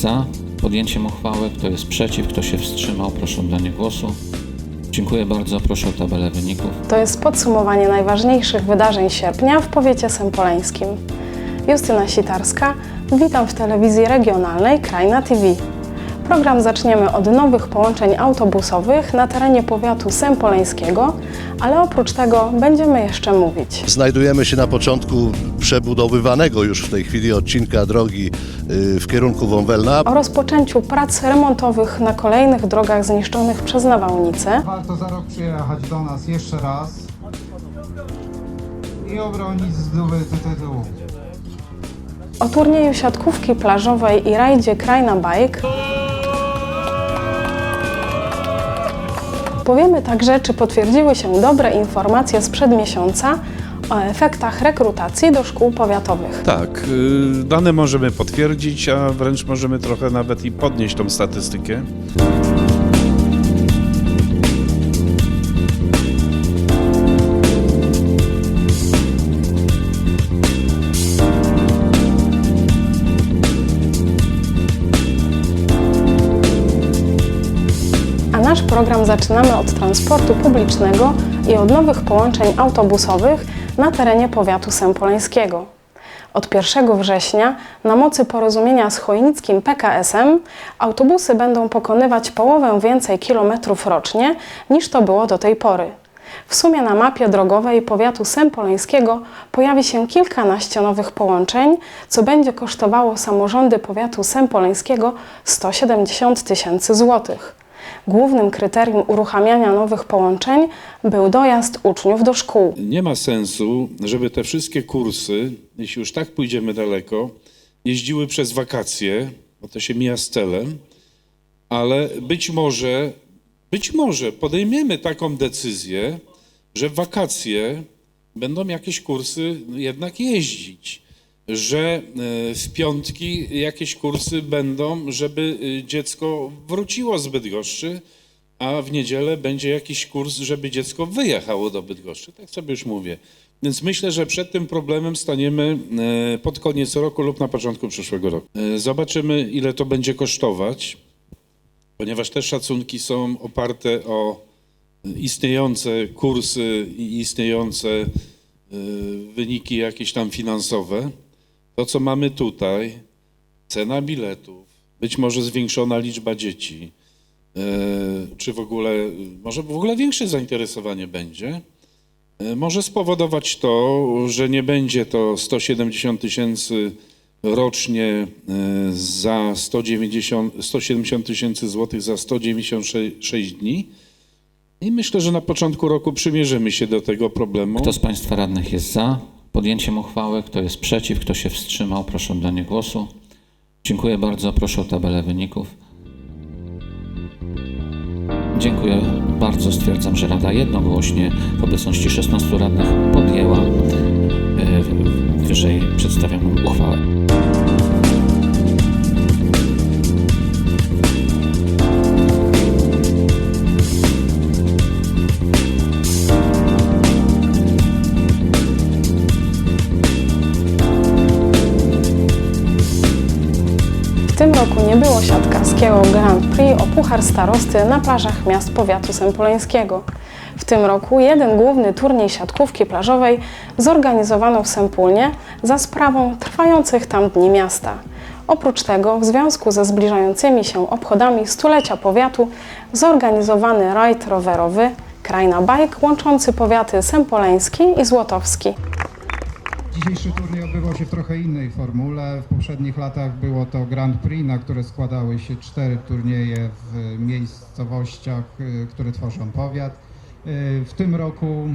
za podjęciem uchwały, kto jest przeciw, kto się wstrzymał, proszę o oddanie głosu. Dziękuję bardzo, proszę o tabelę wyników. To jest podsumowanie najważniejszych wydarzeń sierpnia w powiecie sępoleńskim. Justyna Sitarska, witam w telewizji regionalnej Krajna TV. Program zaczniemy od nowych połączeń autobusowych na terenie powiatu sępoleńskiego, ale oprócz tego będziemy jeszcze mówić. Znajdujemy się na początku przebudowywanego już w tej chwili odcinka drogi y, w kierunku Wąwelna. O rozpoczęciu prac remontowych na kolejnych drogach zniszczonych przez nawałnice, Warto za rok przyjechać do nas jeszcze raz i obronić zdobyty tytuł. o turnieju siatkówki plażowej i rajdzie Krajna Bike, Powiemy także, czy potwierdziły się dobre informacje sprzed miesiąca o efektach rekrutacji do szkół powiatowych. Tak, y, dane możemy potwierdzić, a wręcz możemy trochę nawet i podnieść tą statystykę. Program zaczynamy od transportu publicznego i od nowych połączeń autobusowych na terenie powiatu sępoleńskiego. Od 1 września na mocy porozumienia z chojnickim PKS-em autobusy będą pokonywać połowę więcej kilometrów rocznie niż to było do tej pory. W sumie na mapie drogowej powiatu sępoleńskiego pojawi się kilkanaście nowych połączeń, co będzie kosztowało samorządy powiatu sępoleńskiego 170 tysięcy złotych. Głównym kryterium uruchamiania nowych połączeń był dojazd uczniów do szkół. Nie ma sensu, żeby te wszystkie kursy, jeśli już tak pójdziemy daleko, jeździły przez wakacje, bo to się mija z celem, ale być może, być może podejmiemy taką decyzję, że w wakacje będą jakieś kursy jednak jeździć, że e, w piątki jakieś kursy będą, żeby e, dziecko wróciło z Bydgoszczy, a w niedzielę będzie jakiś kurs, żeby dziecko wyjechało do Bydgoszczy. Tak sobie już mówię. Więc myślę, że przed tym problemem staniemy e, pod koniec roku lub na początku przyszłego roku. Zobaczymy, ile to będzie kosztować, ponieważ te szacunki są oparte o istniejące kursy i istniejące wyniki jakieś tam finansowe. To, co mamy tutaj, cena biletów, być może zwiększona liczba dzieci, e, czy w ogóle, może w ogóle większe zainteresowanie będzie, e, może spowodować to, że nie będzie to 170 tysięcy rocznie e, za 190, 170 tysięcy złotych za 196 dni. I myślę, że na początku roku przymierzymy się do tego problemu. Kto z Państwa radnych jest za podjęciem uchwały, kto jest przeciw, kto się wstrzymał, proszę o oddanie głosu. Dziękuję bardzo, proszę o tabelę wyników. Dziękuję bardzo. Stwierdzam, że Rada jednogłośnie w obecności 16 radnych podjęła e, wyżej przedstawioną uchwałę. Nie było siatkarskiego Grand Prix o Puchar Starosty na plażach miast powiatu sępoleńskiego. W tym roku jeden główny turniej siatkówki plażowej zorganizowano w Sępólnie za sprawą trwających tam Dni Miasta. Oprócz tego, w związku ze zbliżającymi się obchodami stulecia powiatu, zorganizowany rajd rowerowy Krajna Bike łączący powiaty sępoleński i złotowski. Dzisiejszy turniej odbywał się w trochę innej formule. W poprzednich latach było to Grand Prix, na które składały się cztery turnieje w miejscowościach, y, które tworzą powiat. Y, W tym roku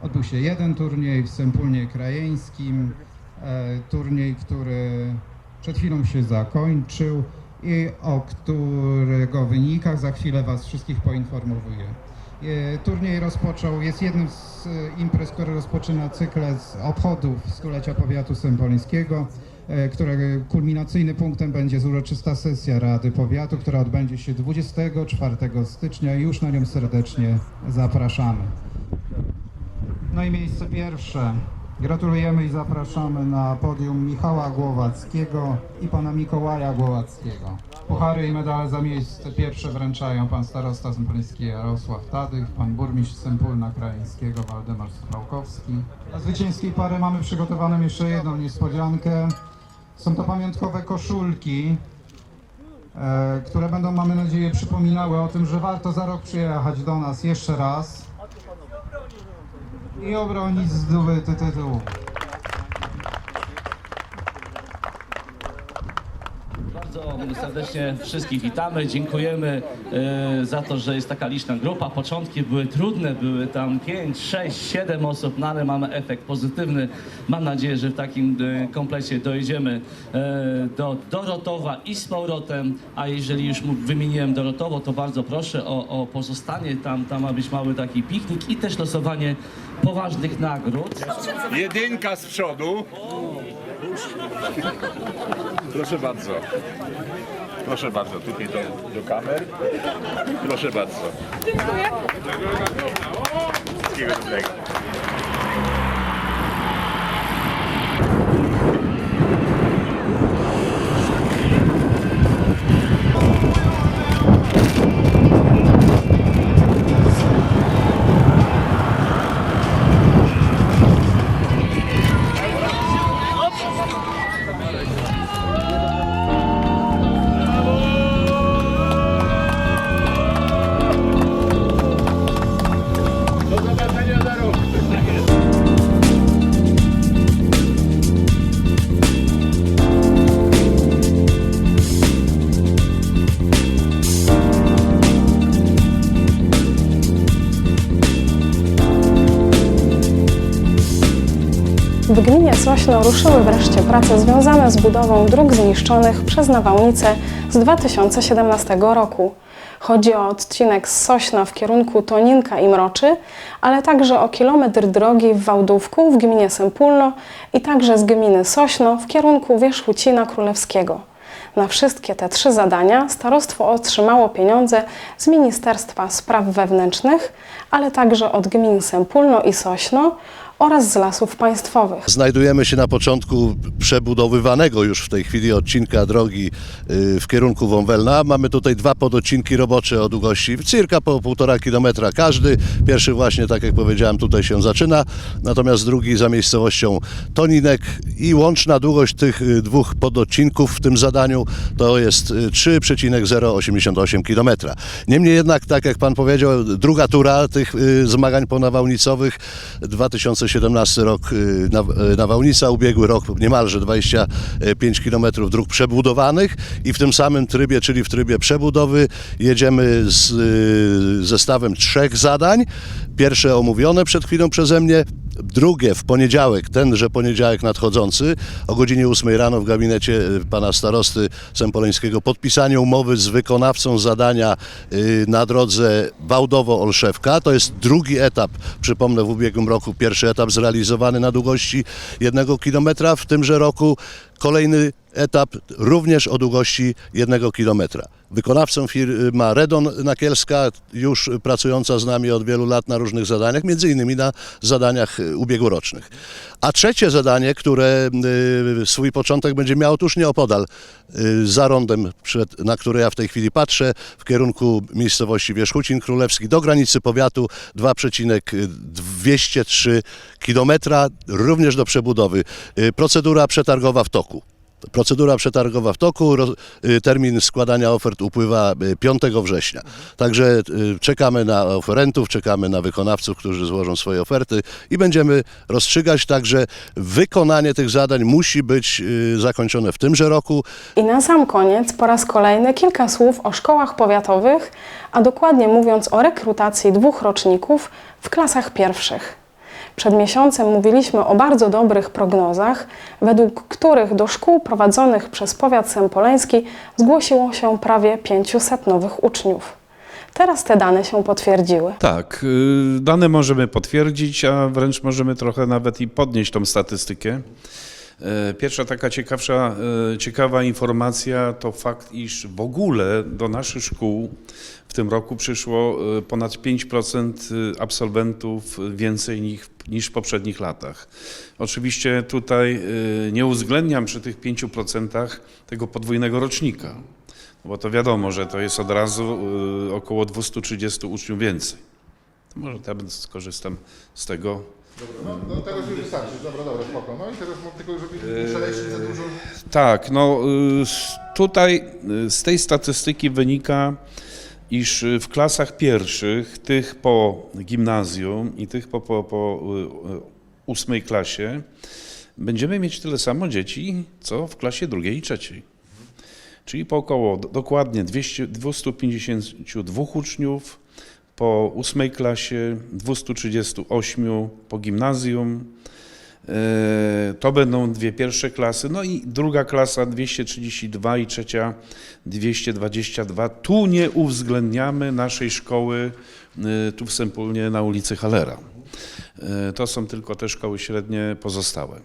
odbył się jeden turniej w Sępólnie Krajeńskim, e, turniej, który przed chwilą się zakończył i o którego wynikach za chwilę Was wszystkich poinformowuję. E, Turniej rozpoczął, jest jednym z e, imprez, który rozpoczyna cykle z obchodów stulecia powiatu sępoleńskiego, e, którego kulminacyjnym punktem będzie uroczysta sesja Rady Powiatu, która odbędzie się 24 stycznia i już na nią serdecznie zapraszamy. No i miejsce pierwsze Gratulujemy i zapraszamy na podium Michała Głowackiego i pana Mikołaja Głowackiego. Puchary i medale za miejsce pierwsze wręczają pan starosta Sępoleński Jarosław Tadych, pan burmistrz Sępólna Krajeńskiego Waldemar Suchałkowski. Dla zwycięskiej pary mamy przygotowaną jeszcze jedną niespodziankę. Są to pamiątkowe koszulki, e, które będą, mamy nadzieję, przypominały o tym, że warto za rok przyjechać do nas jeszcze raz i obronić zdobyty tytuł. Bardzo serdecznie wszystkich witamy, dziękujemy e, za to, że jest taka liczna grupa. Początki były trudne, były tam 5, 6, 7 osób, no ale mamy efekt pozytywny. Mam nadzieję, że w takim e, komplecie dojedziemy e, do Dorotowa i z powrotem, a jeżeli już wymieniłem Dorotowo, to bardzo proszę o, o pozostanie tam, tam ma być mały taki piknik i też losowanie poważnych nagród. Jedynka z przodu. Proszę bardzo. Proszę bardzo, tutaj do, do kamer. Proszę bardzo. Dziękuję. Wszystkiego dobrego. W gminie Sośno ruszyły wreszcie prace związane z budową dróg zniszczonych przez nawałnicę z 2017 roku. Chodzi o odcinek z Sośna w kierunku Toninka i Mroczy, ale także o kilometr drogi w Wałdówku w gminie Sępólno i także z gminy Sośno w kierunku Wierzchucina Królewskiego. Na wszystkie te trzy zadania starostwo otrzymało pieniądze z Ministerstwa Spraw Wewnętrznych, ale także od gmin Sępólno i Sośno oraz z lasów państwowych. Znajdujemy się na początku przebudowywanego już w tej chwili odcinka drogi y, w kierunku Wąwelna. Mamy tutaj dwa pododcinki robocze o długości circa po półtora kilometra każdy. Pierwszy właśnie, tak jak powiedziałem, tutaj się zaczyna, natomiast drugi za miejscowością Toninek i łączna długość tych y, dwóch pododcinków w tym zadaniu to jest y, 3,088 km. Niemniej jednak, tak jak Pan powiedział, druga tura tych y, zmagań ponawałnicowych 2017 rok y, naw- y, nawałnica, ubiegły rok niemalże 25 km dróg przebudowanych i w tym samym trybie, czyli w trybie przebudowy jedziemy z y, zestawem trzech zadań. Pierwsze omówione przed chwilą przeze mnie, Drugie w poniedziałek, tenże poniedziałek nadchodzący o godzinie 8 rano w gabinecie y, pana starosty Sempoleńskiego podpisanie umowy z wykonawcą zadania y, na drodze Wałdowo-Olszewka. To jest drugi etap, przypomnę w ubiegłym roku pierwszy etap zrealizowany na długości jednego kilometra. W tymże roku kolejny etap również o długości jednego kilometra. Wykonawcą firma Redon Nakielska, już pracująca z nami od wielu lat na różnych zadaniach, między innymi na zadaniach y, ubiegłorocznych. A trzecie zadanie, które y, swój początek będzie miało tuż nieopodal, y, za rondem, na które ja w tej chwili patrzę, w kierunku miejscowości Wierzchucin Królewski, do granicy powiatu 2,203 km, również do przebudowy. Y, Procedura przetargowa w toku. Procedura przetargowa w toku, y, termin składania ofert upływa y, 5 września. Także y, czekamy na oferentów, czekamy na wykonawców, którzy złożą swoje oferty i będziemy rozstrzygać. Także wykonanie tych zadań musi być y, zakończone w tymże roku. I na sam koniec po raz kolejny kilka słów o szkołach powiatowych, a dokładnie mówiąc o rekrutacji dwóch roczników w klasach pierwszych. Przed miesiącem mówiliśmy o bardzo dobrych prognozach, według których do szkół prowadzonych przez powiat sępoleński zgłosiło się prawie 500 nowych uczniów. Teraz te dane się potwierdziły. Tak, y, dane możemy potwierdzić, a wręcz możemy trochę nawet i podnieść tą statystykę. E, Pierwsza taka ciekawsza, e, ciekawa informacja to fakt, iż w ogóle do naszych szkół w tym roku przyszło e, ponad 5% absolwentów więcej niż, niż w poprzednich latach. Oczywiście tutaj nie uwzględniam przy tych 5% tego podwójnego rocznika, bo to wiadomo, że to jest od razu około 230 uczniów więcej. Może teraz skorzystam z tego. No, no teraz już wystarczy, dobra, dobra, spoko. No i teraz mam tylko, żeby nie szaleścić za dużo. Tak, no y, s- tutaj y, z tej statystyki wynika, iż w klasach pierwszych, tych po gimnazjum i tych po, po, po ósmej klasie, będziemy mieć tyle samo dzieci, co w klasie drugiej i trzeciej. Czyli po około dokładnie 200, 252 uczniów, po ósmej klasie 238 po gimnazjum, E, To będą dwie pierwsze klasy, no i druga klasa 232 i trzecia 222. Tu nie uwzględniamy naszej szkoły e, tu w Sępólnie na ulicy Halera. E, To są tylko te szkoły średnie pozostałe.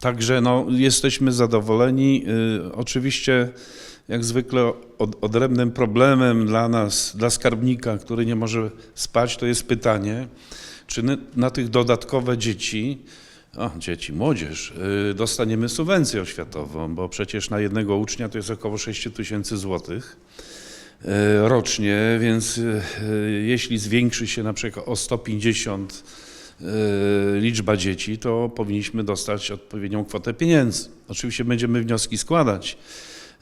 Także no, jesteśmy zadowoleni. E, Oczywiście, jak zwykle, od, odrębnym problemem dla nas, dla skarbnika, który nie może spać, to jest pytanie, czy na, tych dodatkowe dzieci, o, dzieci, młodzież, y, dostaniemy subwencję oświatową, bo przecież na jednego ucznia to jest około 6 tysięcy złotych y, rocznie, więc y, y, jeśli zwiększy się na przykład o 150 y, liczba dzieci, to powinniśmy dostać odpowiednią kwotę pieniędzy. Oczywiście będziemy wnioski składać,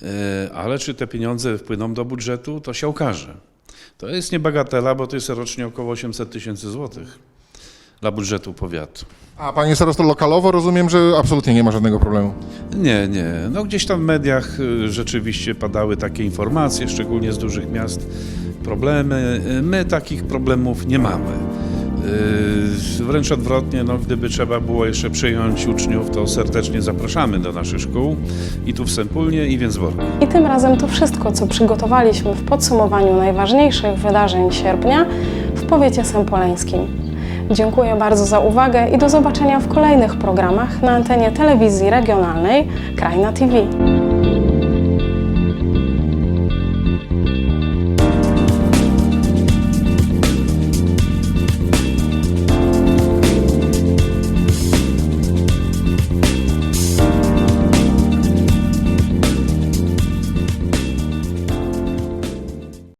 y, ale czy te pieniądze wpłyną do budżetu, to się okaże. To jest niebagatela, bo to jest rocznie około 800 tysięcy złotych dla budżetu powiatu. A panie starosto, lokalowo rozumiem, że absolutnie nie ma żadnego problemu. Nie, nie. No gdzieś tam w mediach y, rzeczywiście padały takie informacje, szczególnie z dużych miast, problemy. Y, My takich problemów nie mamy. Y, Wręcz odwrotnie, no, gdyby trzeba było jeszcze przyjąć uczniów, to serdecznie zapraszamy do naszych szkół i tu w Sępólnie i w Więcborku. I tym razem to wszystko, co przygotowaliśmy w podsumowaniu najważniejszych wydarzeń sierpnia w powiecie sępoleńskim. Dziękuję bardzo za uwagę i do zobaczenia w kolejnych programach na antenie telewizji regionalnej Krajna TV.